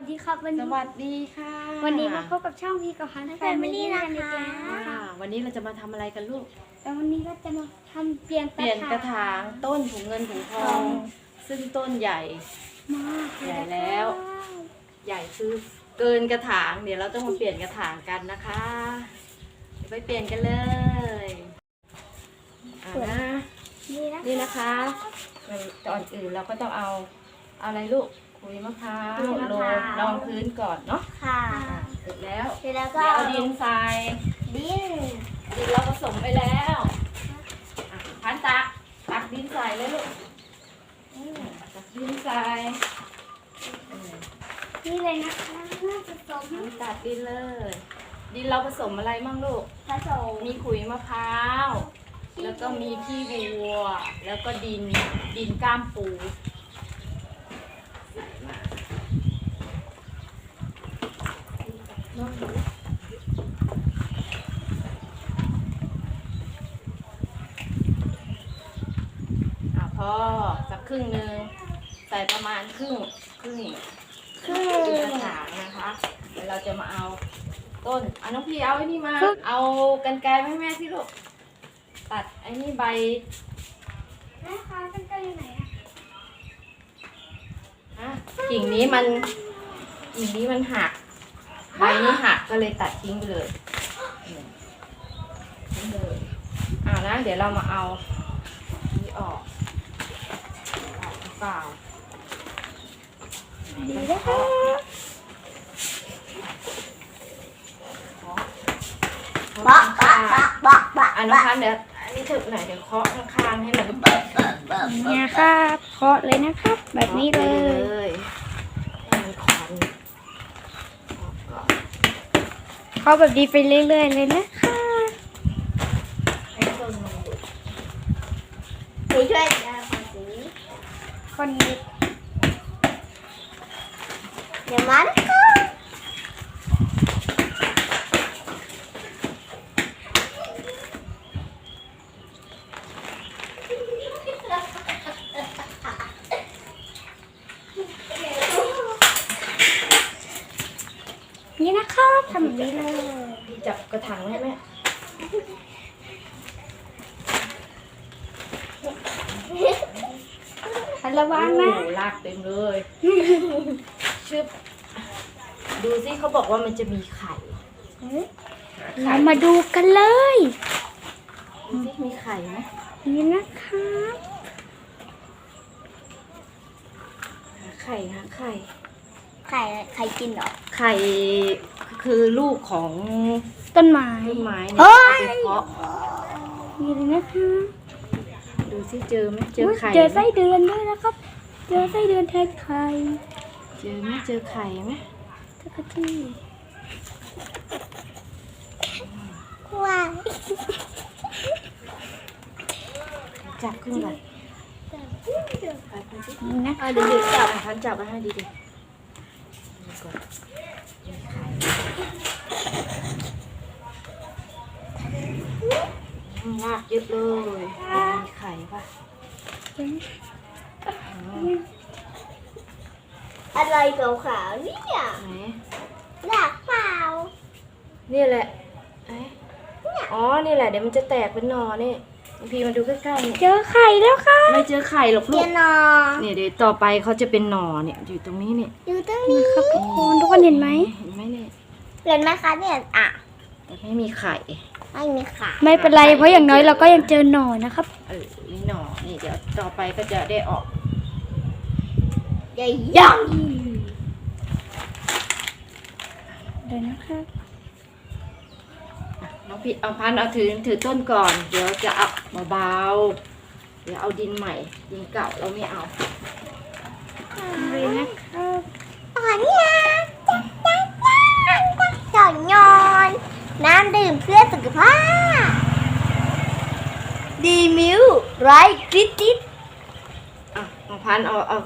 สวัสดีครับวันสนี้วัสดีค่ะวันนี้มาพบกับช่องพีกับพันแฟมิลี่กันอีกแล้วค่ะ วันนี้เราจะมาทำอะไรกันลูก แต่วันนี้ก็จะมาทำเปลี่ยนเปลี่ยนกระถางต้นถุงเงินถุงทอง ซึ่งต้นใหญ่ มากใหญ่แล้ว ใหญ่คือเกินกระถาง เดี๋ยวเราต้องมาเปลี่ยนกระถางกันนะคะเดี๋ยวไปเปลี่ยนกันเลยอ่านะ นี่นะนี่นะคะก่อนอื่นเราก็ต้องเอาเอาอะไรลูก คุยมะพร้าวโรยรองพื้นก่อนเนาะค่ะ อะเสร็จแล้วเสร็จแล้วก็เดี๋ยวเอาดินทรายดินดินเราผสมไปแล้วอะพันตักตักดินใส่เลยลูกอืมตักดินใส่เออนี่เลยนะคะผสมพันตักดินเลย ดินเราผสมอะไรมั่งลูก ผสมมีขุยมะพร้าว แล้วก็มีขี้วัว แล้วก็ดิน ดินก้ามปูใส่มาอะพอ สักครึ่งหนึ่งใส่ประมาณครึ่งครึ่งครึ่ครึ่งงกระถางนะคะเดี๋ยวเราจะมาเอาต้นอะน้องพี่เอาไอ้นี่มา เอากันไกรมาให้แม่ที่ลูกตัดไอ้นี่ใบนะคะกันไกลอยู่ไหนอะฮะกิ่งนี้มันกิ่งนี้มันหักใบนี้หักก็เลยตัดทิ้งไปเลยนี่ทิ้งเลยอ่านะเดี๋ยวเรามาเอานี่ออกออกหรือ เปล่าดีนะคะบะบะบะบะบะอันน้องพันเดี๋ยวอันนี้ถึกหน่อยเดี๋ยวเคาะข้างๆให้มันเนี่ยครับเคาะเลยนะครับ แบบนี้เลยยให้มันคอนเคาะก่อนเคาะแบบนี้ไปเรื่อยๆเลยนะคะให้ ต้นมันดุหนูช่วยคนนี้เดี๋ยวมันก็นี่นะครับทำแบบนี้เลยพี่จับกระถางไว้ให้แม่ ระวังนะ โอ้โหลากเต็มเลยชึบดูสิเขาบอกว่ามันจะมีไข่เรามาดูกันเลย ดูสิมีไข่ไหมนี่นะครับหาไข่หาไข่ ไข่ไข่กินเหรอ ไข่คือลูกของต้นไม้ต้นไม้เฮ้เนี่ยยเอาไปเพาะ นี่เลยนะคะดู สิเจอไหมเจอไข่เจอไหมไส้เดือนด้วยนะครับ เจอไส้เดือนแทนไข่เจอไหมเจอไข่ไหมจักรจี้ว้าวจับขึ้นก่อนไปไปสินี่นะอะเดี๋ยวๆจับพันจับมาให้ดีดีดูก่อนมีไข่อืม ลากเยอะเลยมีไข่ปะอืมอะไรขาวๆเนี่ยไหนหลักเปล่านี่แหละเอ้ยอ๋อ นี่แหละ เดี๋ยวมันจะแตกเป็นหนอนี่พี่มาดูใกล้ๆนี่เจอไข่แล้วค่ะ ไม่เจอไข่หรอกลูเจกอนอเนี่ยเดี๋ยวต่อไปเขาจะเป็นหนอเนี่ยอยู่ตรงนี้เนี่ยอยู่ตรงนี้ครับทุกคนทุกคนเห็นไหมเห็นไหมเนี่ย เห็นไหมคะเนี่ยอะแต่ ไม่มีไข่ไม่มีขาไม่เป็นไรเพราะอย่างน้อยเราก็ยังเจอหน่อนะครับ เออนี่หนอนี่เดี๋ยวต่อไปก็จะได้ออกใหญ่ยังเดี๋ยวนะครับน้องพี่เอาพันเอาถือถือต้นก่อน เดี๋ยวจะเอาเบาๆเดี๋ยวเอาดินใหม่ดินเก่าเราไม่เอาเลยนะครั น้ำดื่มเพื่อสุขภาพ ดีมิวไรกริตติดอะน้องพันเอาเอา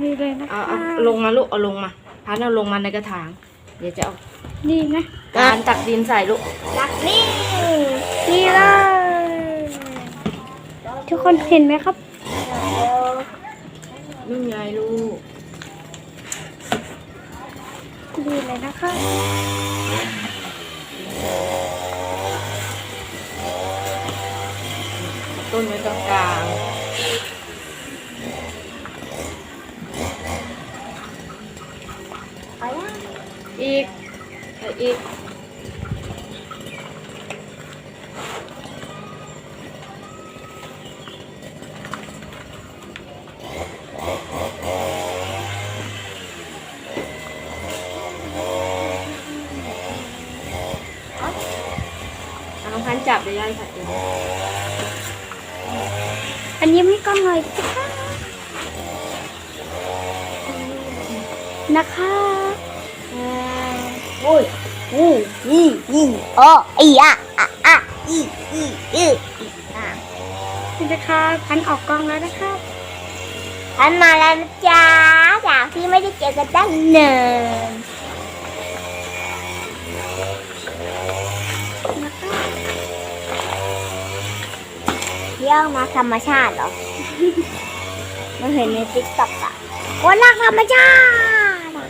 นี่เลยนะเอาคะเอาลงมาลูกเอาลงมา พันเอาลงมาในกระถาง เดี๋ยวจะเอานี่นะ การตักดินใส่ลูกรักนี่นี่เลย ทุกคนเห็นไหมครับ นี่ไงลูก ดีเลยนะคะ ต้นไว้ตรง กลางอีกอีกเอาน้องพันจับเดี๋ยวยายใส่เองอันนี้ไม่กล้องเลยนะคะนะคะอุ้ยนี่นี่นี่โอ้อีอะอะอะอีอีอีอีอะนี่นะคะพันออกกล้องแล้วนะคะฉันมาแล้วนะจ๊ะจากที่ไม่ได้เจอกันตั้งเนินน ยวมาธรรมชาติเหรอ มันเห็นในติ๊กต็อกอะวันรักธรรมชาติอะ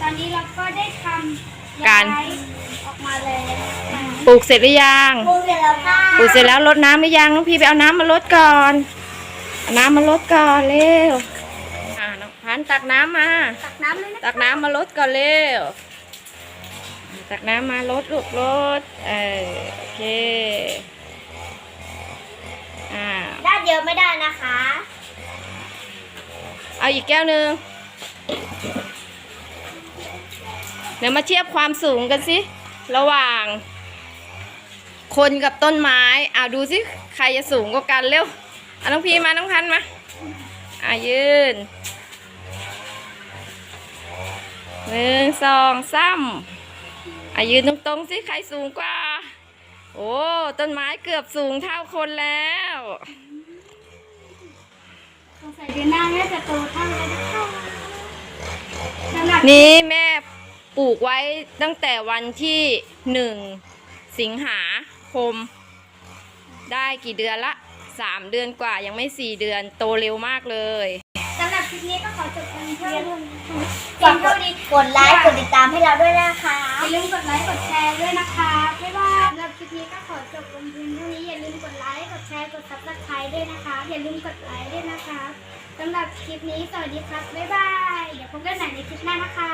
ตอนนี้เราก็ได้ทำการ ย้ายออกมาเลยนะคะปลูกเสร็จหรือยังปรุงเสร็จแล้วค่ะปลูกเสร็จแล้วรดน้ำหรือยังน้องพี่ไปเอาน้ำมาลดก่อนเอาน้ำมาลดก่อนเร็วอ่าน้องพันธุ์ตักน้ำมา ตักน้ำเลยนะตักน้ำมาลดก่อนเร็ว ตักน้ำมาลดลูกลดเออโอเคอ่าด้านเดียวไม่ได้นะคะ เอาอีกแก้วหนึ่งเดี๋ยวมาเทียบความสูงกันสิ ระหว่าง คนกับต้นไม้เอาดูสิ ใครจะสูงกว่ากันเร็วเอาน้องพีมา น้องพันธุ์มาอะยืนหนึ่งสองสาม อะยืนตรงๆสิใครสูงกว่า โอ้ต้นไม้เกือบสูงเท่าคนแล้วสงสัยเดือนหน้าแม่จะโตเท่าแล้วนะคะสำหรับนี่แม่ปลูกไว้ตั้งแต่วันที่หนึ่งสิงหาคม ได้กี่เดือนละสามเดือนกว่ายังไม่สี่เดือนโตเร็วมากเลย สำหรับคลิปนี้ก็ขอจบกันเท่านี้ฝาก กดกดไลค์กดติดตามให้เราด้วยนะคะอย่าลืมกดไลค์กดแชร์ด้วยนะคะบ๊ายบายสำหรับคลิปนี้ก็ขอจบลงเพียงเท่านี้อย่าลืมกดไลค์กดแชร์กดซับสไครต์ด้วยนะคะ อย่าลืมกดไลค์ด้วยนะคะสำหรับคลิปนี้สวัสดีครับบ๊ายบายเดี๋ยวพบกันใหม่ในคลิปหน้านะคะ